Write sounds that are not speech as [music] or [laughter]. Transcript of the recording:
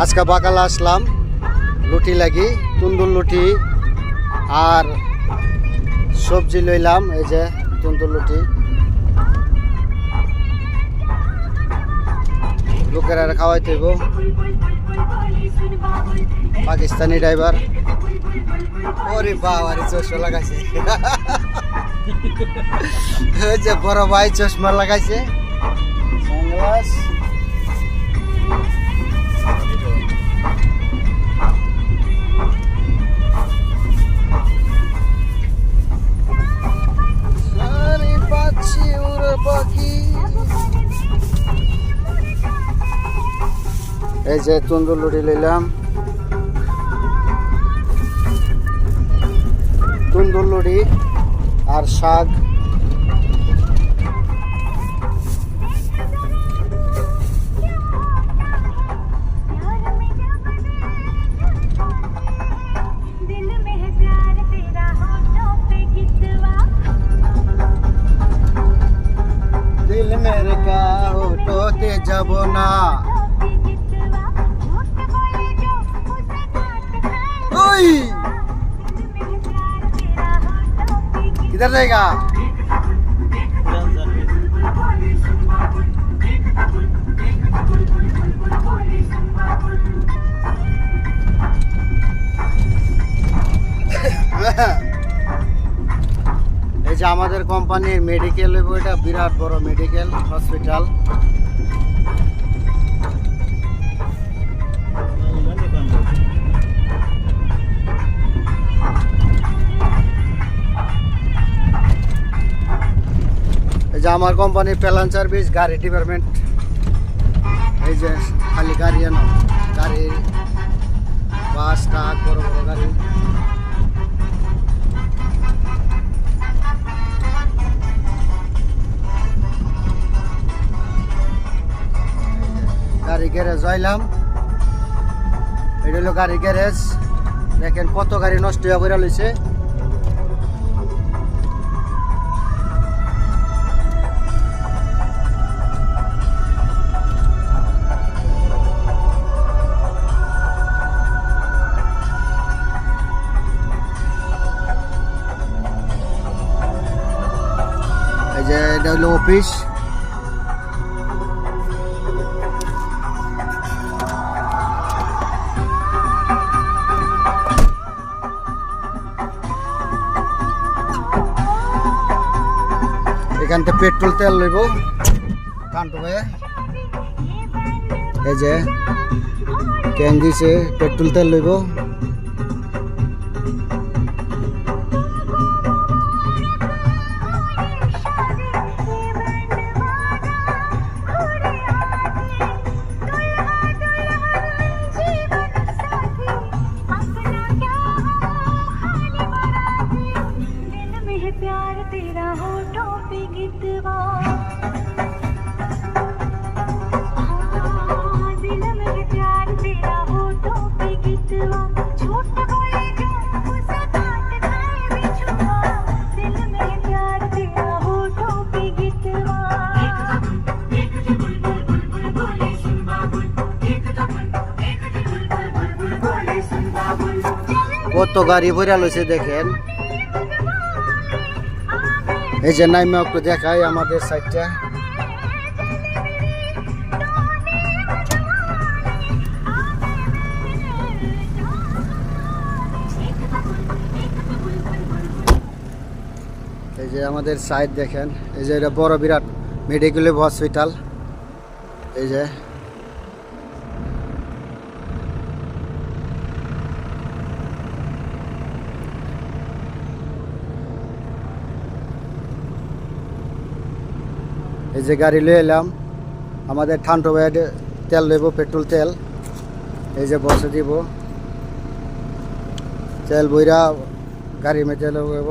আজকে বাকালা আসলাম, লুটি লাগি তুন্দুর লুটি আর সবজি লইলাম, এই যে তুন্দুর লুটি। লোকেরা খাওয়াইতে হইব। পাকিস্তানি ড্রাইভার। ওরে বাবারে চশমা লাগাইছে। যে বড় ভাই চশমা লাগাইছে। এই যে তন্দুর রুটি নিলাম তন্দুর রুটি আর শাক। দিল মেরে কা যাব না। पे गितवा কিধর जाएगा [laughs] এই যে আমাদের কোম্পানির মেডিকেল এটা বিরাট বড় মেডিকেল হসপিটাল যে আমার কোম্পানির প্যালান সার্ভিস, গাড়ি ডিপার্টমেন্ট এই যে খালি গাড়ি আনো গাড়ি, বাস, ট্রাক, বড় বড় গাড়ি। গাড়ি গ্যারেজ যাইলাম এটা হলো গাড়ি গ্যারেজ দেখেন কত গাড়ি নষ্ট হয়ে করে লইছে এই যে এটা হলো অফিস এখান থেকে পেট্রোল তেল লইব। কান্টু ভাই এই যে ক্যান দিছে, পেট্রোল তেল লইব। কত গাড়ি ভরা লইছে দেখেন। এই যে নাইমা একটু দেখাই আমাদের সাইডটা। এই যে আমাদের সাইড দেখেন, এই যে এটা বড় বিরাট মেডিকেল হসপিটাল। এই যে এই যে গাড়ি লয়ে এলাম, আমাদের ঠান্ডো ব্যাড তেল লইব, পেট্রোল তেল। এই যে বসে দিব। তেল বইরা গাড়ি মেটে লইব।